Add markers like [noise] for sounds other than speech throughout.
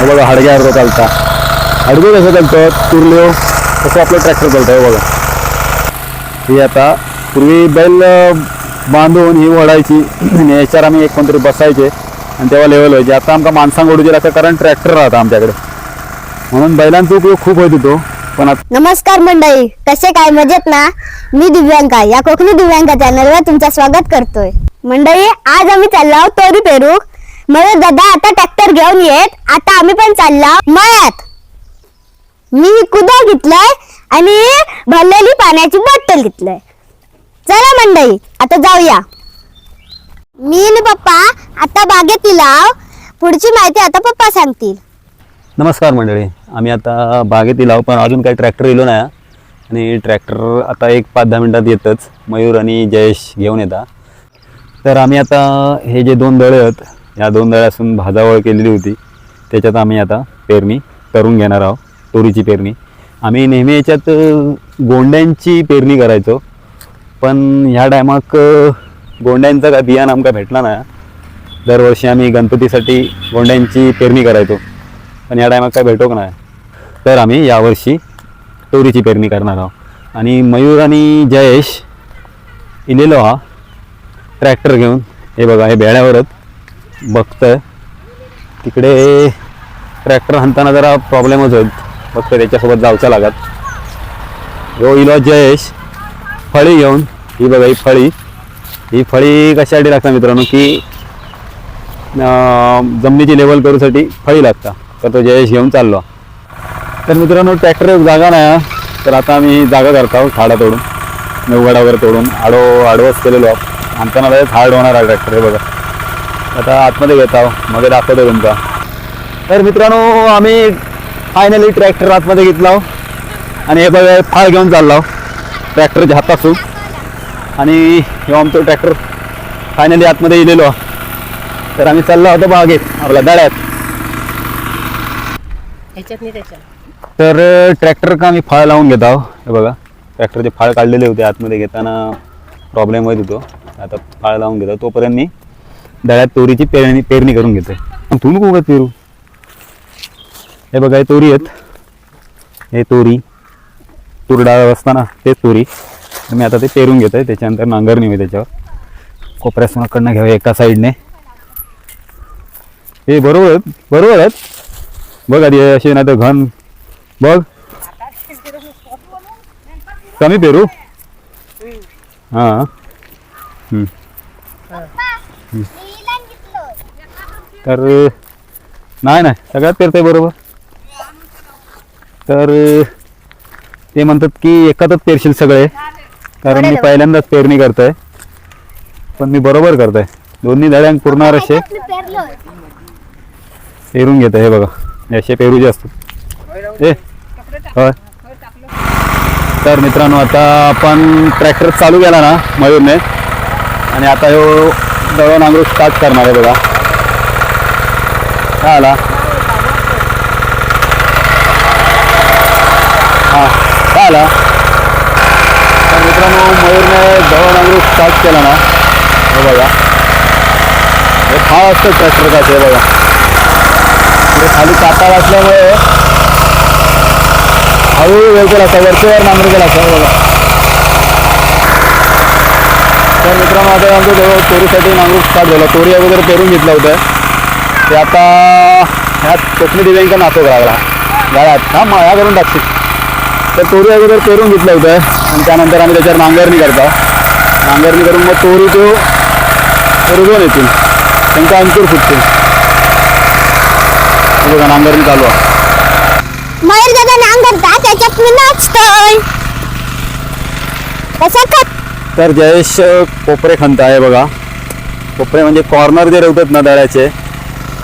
हे बघा हडग्या अर्धा चालता. हडगे कसं चालतं? तुरलो तसं आपलं ट्रॅक्टर चालतं हे बघा. ही आता पूर्वी बैल बांधून ही ओढायची. आणि याच्यावर आम्ही एक कोणतरी बसायचे. आणि तेव्हा लेवल व्हायचे. आता आमका माणसांक ओढूचे लागतं कारण ट्रॅक्टर राहतं आमच्याकडे. म्हणून बैलांचा उपयोग खूप होत होतो. पण नमस्कार मंडळी. कसे काय? मजेत ना? मी दिव्यांका या कोकणी दिव्यांका चॅनलवर तुमचं स्वागत करतोय. मंडळी आज आम्ही चाललो आहोत तोरी पेरू. मला दादा आता ट्रॅक्टर घेऊन येत. आता आम्ही पण चाललो. मळ्यात. मी कुदा घेतलंय आणि भरलेली पाण्याची बॉटल घेतलंय. चला मंडई आता जाऊया. मी आणि पप्पा आता बागेत लाव पुढची माहिती आता पप्पा सांगतील. नमस्कार मंडळी. आम्ही आता बागेत आहो पण अजून काही ट्रॅक्टर येलो नाही. आणि ट्रॅक्टर आता एक पाच दहा मिनटात येतच. मयूर आणि जयेश घेऊन येतात तर आम्ही आता हे जे दोन दळे आहेत या दोन दळ्यासून भाजावळ केलेली होती. त्याच्यात आम्ही आता पेरणी करून घेणार आहोत. तोरीची पेरणी. आम्ही नेहमी याच्यात गोंड्यांची पेरणी करायचो. पण ह्या टायमाक गोंड्यांचा काय बियाणं आमका भेटला नाही दरवर्षी आम्ही गणपतीसाठी गोंड्यांची पेरणी करायचो. पण या टायमाक काय भेटोक नाही. तर आम्ही यावर्षी तोरीची पेरणी करणार आहोत. आणि मयूर आणि जयेश इलेलो हा ट्रॅक्टर घेऊन हे बघा हे बेळ्यावरच बघतंय. तिकडे ट्रॅक्टर हाणताना जरा प्रॉब्लेमच होईल. फक्त त्याच्यासोबत जावचा लागत. हो इलो जयेश फळी घेऊन. ही बघा ही फळी. ही फळी कशासाठी लागतात मित्रांनो? की जमिनीची लेवल करूसाठी फळी लागता. तर तो जयेश घेऊन चाललो. तर मित्रांनो ट्रॅक्टर जागा नाही तर आता आम्ही जागा करतो झाडं तोडून. नवगडा वगैरे तोडून. आडो आडवस केलेलो आहोत. आमच्याना झाड हार्ड होणार आहे ट्रॅक्टर हे बघा. आता आतमध्ये घेत आहो. मध्ये दाखवतो तुमचा. तर मित्रांनो आम्ही फायनली ट्रॅक्टर आतमध्ये घेतला आहो. आणि हे बघा फाळ घेऊन चाललो आहो. ट्रॅक्टरच्या हातासून आणि हे आमचं ट्रॅक्टर फायनली आतमध्ये आहो. तर आम्ही चाललो होतो बागेत आपल्या दड्यात. तर ट्रॅक्टर का आम्ही फाळ लावून घेत आहो हे बघा ट्रॅक्टरचे फाळ काढलेले होते आतमध्ये घेताना प्रॉब्लेम होत होतो. आता फाळ लावून घेतो तोपर्यंत मी. दळ्यात तोरीची पेरणी पेरणी करून घेतोय. तू नको उगाच पेरू. हे बघा हे तोरी आहेत. हे तोरी. तूर डाळ असताना तेच तोरी. मी आता ते पेरून घेतोय. त्याच्यानंतर नांगरणी होईल त्याच्यावर. कोपऱ्यासोनाकडनं घ्यावे एका साईडने. हे बरोबर आहेत. बरोबर आहेत. बघ आधी असे नाही तर घन. बघ. कमी पेरू. हा. तर नाही नाही सगळ्यात पेरतंय बरोबर. तर ते म्हणतात की एकातच पेरशील सगळे. कारण मी पहिल्यांदाच पेरणी करतोय. पण मी बरोबर करतोय. दोन्ही धड्यांक पूर्ण असे पेरून घेत हे बघा. असे पेरूचे असतात. ए होय. तर मित्रांनो आता आपण ट्रॅक्टर चालू केला ना मयूरने. आणि आता ह्यो दळण नांगरूक स्टार्ट करणार आहे बघा. काय आला हां काय आला तर मित्रांनो मयूरने दळण नांगरूक स्टार्ट केला ना. हे बघा. हे फाळ असतं ट्रॅक्टर का ते बघा. इकडे खाली काटा असल्यामुळे हळूहळू वेळ केला असता वरचेवर नांगरू केला असा बघा. तर मित्रांनो आता आमचं जवळ चोरीसाठी नांगरूक स्टार्ट झाला. चोरी अगोदर पेरून घेतलं होतं ते आता ह्या कोकणी दिव्यांका नातो लागला. गाळ्यात हा माया करून टाकते तर तोरी अगोदर पेरून घेतलं होतं. आणि त्यानंतर आम्ही त्याच्यावर नांगरणी करतो. नांगरणी करून मग तोरी तो रुजवून येतील. त्यांचा अंकुर फुटतील. बघा नांगरणी चालू आहे. मयूर दादा नांगरता त्याच्यात मी नाचतोय. कसं का तर जयेश कोपरे खंत आहे बघा. कोपरे म्हणजे कॉर्नर जे रवतात ना दळ्याचे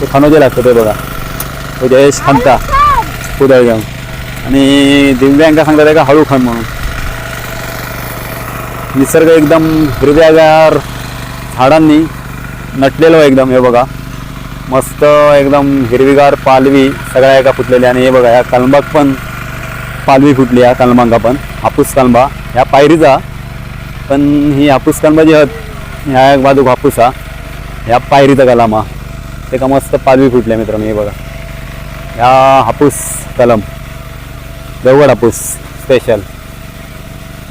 ते खणोजे लागतं ते बघा. उद्यास जयेश खंता कुदळ घेऊन आणि दिव्यांका सांगतात आहे का हळू खण म्हणून. निसर्ग एकदम हिरव्यागार झाडांनी नटलेलो आहे एकदम हे बघा. मस्त एकदम हिरवीगार पालवी सगळ्या एका फुटलेल्या आणि हे बघा ह्या कलंबाक पण पालवी फुटली ह्या कलमांका पण. हापूस कलमा ह्या पायरीचा पण ही हापूस कलमा जी आहेत ह्या एक बाजूक हापूस हा. ह्या पायरीचा कलामा ते का मस्त पालवी फुटल्या मित्रांनो हे बघा. ह्या हापूस कलम. गवड हापूस स्पेशल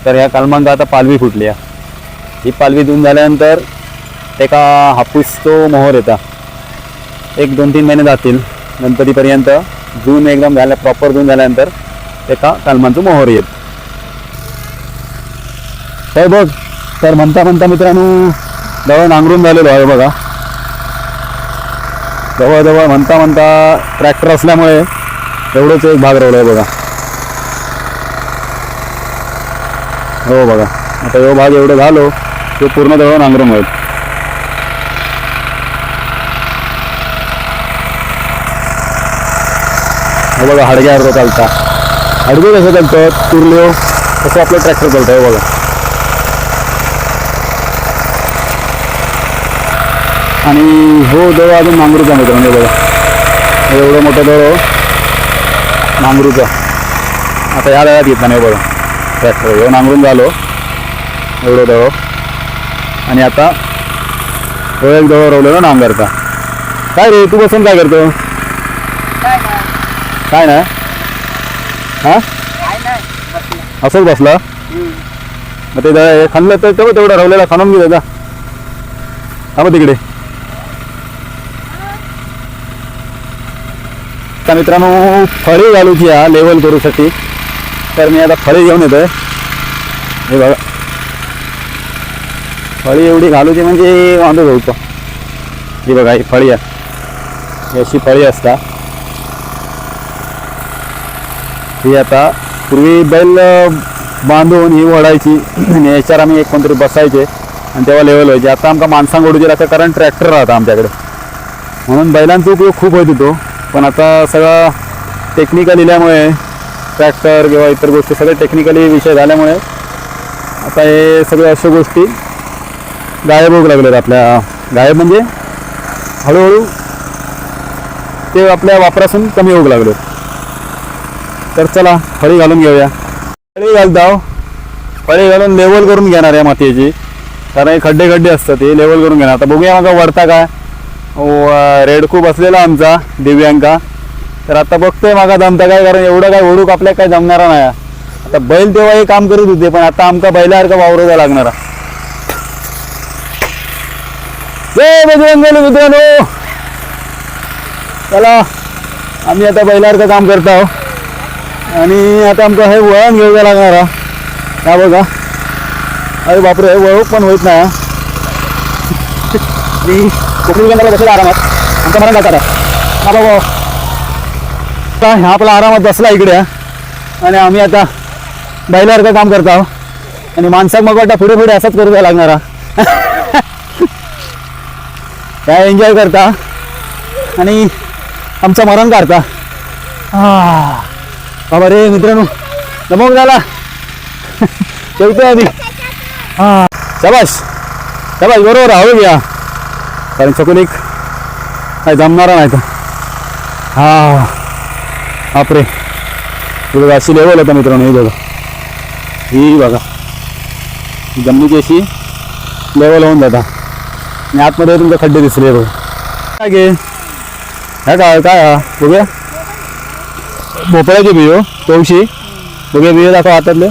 तर ह्या कलमांचा आता पालवी फुटली आहे. ही पालवी धुवून झाल्यानंतर एका हापूस तो मोहर येता. एक दोन तीन महिने जातील. गणपतीपर्यंत जून एकदम झाल्या प्रॉपर जून झाल्यानंतर एका कलमांचं मोहर येत तर बघ तर म्हणता म्हणता मित्रांनो जवळ नांगरून झालेलो आहे बघा. जवळजवळ म्हणता म्हणता ट्रॅक्टर असल्यामुळे एवढंच एक भाग राहिला आहे बघा. हो बघा आता यो भाग एवढं झालो तो पूर्ण जवळ नांगरून होईल. हो बघा हडग्यावर चालता. हडगे कसं चालतं? तुरल्यो तसं आपलं ट्रॅक्टर चालतं हे बघा. आणि हो जवळ अजून नांगरूचा मित्रांनो हे बघा. हे एवढं मोठं जवळ नांगरूचं. आता ह्या दळ्यात घेतला नाही बघा. ट्रॅक्टर. हे नांगरून झालो एवढं जवळ आणि आता तो एक जवळ रवलेलं नांगरता काय रे तू बसून काय करतो? काय ना हा? असंच बसला? मग ते हे खाल्लं तर तेवढं तेवढं रवलेला खाणून घे दादा. थांबा तिकडे. आता मित्रांनो फळे घालूची या लेवल करूसाठी. तर मी आता फळे घेऊन येतोय. हे बघा. फळी एवढी घालूची म्हणजे वांदो होतो. ही बघा ही फळी आहे. अशी फळी असता. ही आता पूर्वी बैल बांधून ही ओढायची. आणि याच्यावर आम्ही एक कोणतरी बसायचे. आणि तेव्हा लेवल व्हायचे. आता आमका माणसांग ओढूचे लागतं कारण ट्रॅक्टर राहता आमच्याकडे. म्हणून बैलांचा उपयोग खूप होत होतो. पण आता सगळं टेक्निकल इल्यामुळे ट्रॅक्टर किंवा इतर गोष्टी सगळे टेक्निकली विषय झाल्यामुळे आता हे सगळे अशा गोष्टी गायब होऊ लागलेत आपल्या. गायब म्हणजे हळूहळू ते आपल्या वापरासून कमी होऊ लागले. तर चला फळी घालून घेऊया. फळी घालताव. फळी घालून लेवल करून घेणार या मातीची. कारण हे खड्डे खड्डे असतात हे लेवल करून घेणार. आता बघूया मग वरता काय हो, रेडकू बसलेला आमचा दिव्यांका. तर आता बघतोय मागा जमता काय कारण एवढं काय ओढूक आपल्या काय जमणारा नाही. आता बैल तेव्हा हे काम करत होते पण आता आमका बैलासारखं वावरता लागणारा. जय बजरंगबली मित्रांनो! चला आम्ही आता बैलासारखं काम करत आहोत. आणि आता आमचं हे वळण घेऊया लागणार. हा. बघा. अरे बापरे वळू पण होत नाही [laughs] कोकणी बसला आरामात. आमचा मरण जातात हा बाबा. हा आपला आरामात बसला इकडे. आणि आम्ही आता बैलासारखं काम करत आहोत. आणि माणसाक मग वाटतं पुढे पुढे असंच करू द्या लागणार. [laughs] काय एन्जॉय करता? आणि आमचं मरण काढता हा. बाबा रे मित्रांनो दमक झाला ठेवतोय [laughs] आधी हा. शबाश शबाश बरोबर हवं घ्या कारण चकुलीक काय जमणारा नाही तर हा बापरे पुढे अशी लेवल होता मित्रांनो हे बघा ही बघा जमिनीची अशी लेवल होऊन जाता आणि आतमध्ये तुमचे खड्डे दिसले बघा काय गे ह्या काय काय बघूया भोपळ्याचे बियो तवशी बघूया बियो दाखव हातातले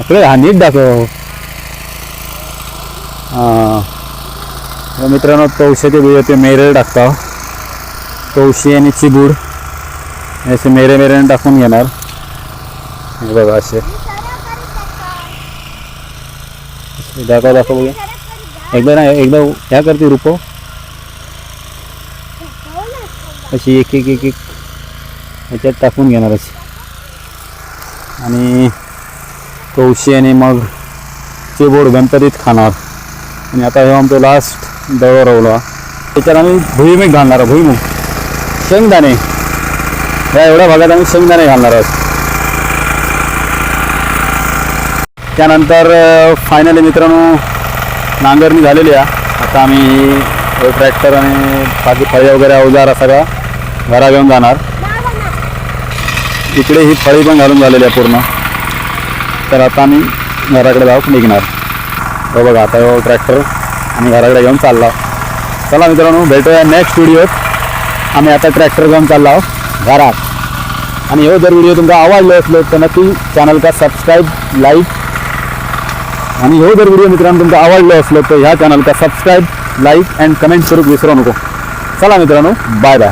आपले हा नीट दाखव तर मित्रांनो तवशाचे बियो ते मेरे टाकता. तवशी आणि चिबूड. असे मेरे मेरेने टाकून घेणार. हे बघा असे. हे दाखव दाखव एकदा ना एकदा ह्या करते रुपो. अशी एक एक एक एक. ह्याच्यात टाकून घेणार अशी. आणि कवशी आणि मग चिबोड गणपतीत खाणार. आणि आता हे आमचं लास्ट दळ रवला. त्याच्यात आम्ही भुईमुग घालणार आहोत, भुईमुग शेंगदाणे. या एवढ्या भागात आम्ही शेंगदाणे घालणार आहोत. त्यानंतर फायनली मित्रांनो नांगरणी झालेली आहे. आता आम्ही ट्रॅक्टर आणि बाकी फळी वगैरे अवजार सगळा घरा घेऊन जाणार. इकडे ही फळी पण घालून झालेली आहे पूर्ण. तर आता आम्ही घराकडे जाऊ निघणार. हो बघा आता हो ट्रॅक्टर आम्ही घराकडे घेऊन चाललो चला मित्रांनो भेटूया नेक्स्ट व्हिडिओत आम्ही आता ट्रॅक्टर घेऊन चाललो आहोत घरात. आणि हो जर व्हिडिओ तुमचा आवडलो असलो तर नक्की चॅनल का सबस्क्राईब लाईक आणि हो जर व्हिडिओ मित्रांनो तुमचा आवडलो असलो तर ह्या चॅनल का सबस्क्राईब लाईक अँड कमेंट करू विसरू नको. चला मित्रांनो बाय बाय